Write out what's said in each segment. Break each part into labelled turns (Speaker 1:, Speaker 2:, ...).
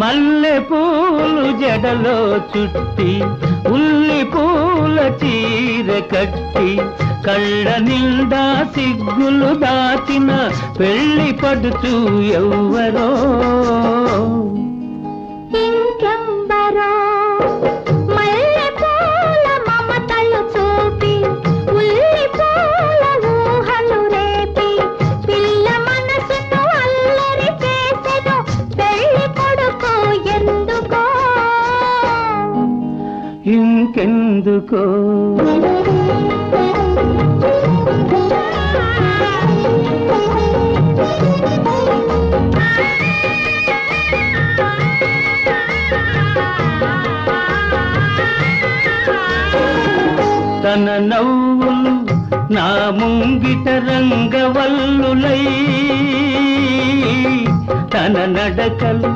Speaker 1: మల్లె పూలు జడలో చుట్టి ఉల్లి పూల చీర కట్టి కళ్ళ నిండా సిగ్గులు దాచిన పెళ్ళి పడుతూ ఎవ్వరో ఇంకెందుకో తన నవ్వులు నా ముంగిట రంగవల్లులై తన నడకలు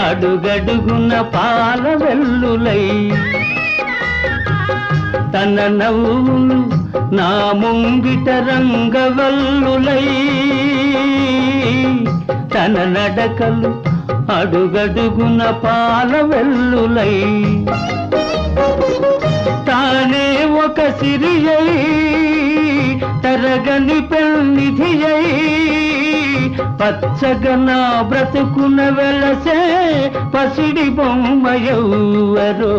Speaker 1: అడుగడుగున పాల వెల్లులై తన నవ్వులు నా ముంగిట రంగవల్లులై. తన నడకలు అడుగడుగున పాల వెల్లులై. తానే ఒక సిరియై తరగని పెళ్నిధియై పచ్చగా నా బ్రతుకున వెలసే పసిడి బొమ్మయవ్వరో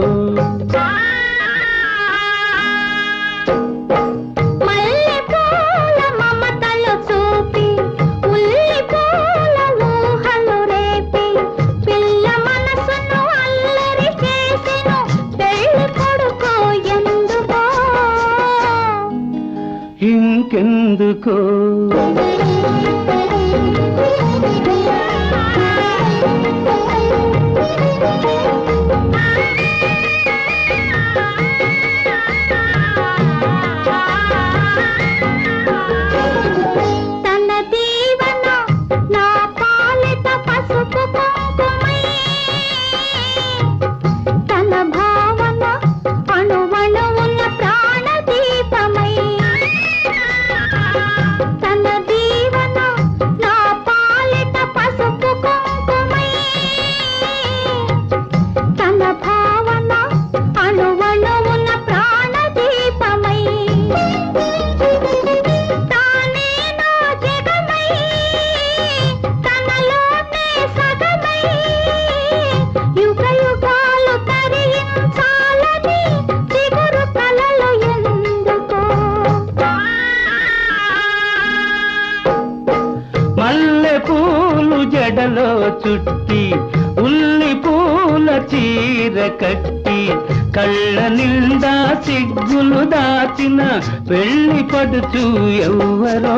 Speaker 2: ఎందుకో?
Speaker 1: మల్లె పూలు జడలో చుట్టి ఉల్లి పూల చీర కట్టి కళ్ళ నిండా సిగ్గులు దాచిన పెళ్ళి పడుచు ఎవ్వరో.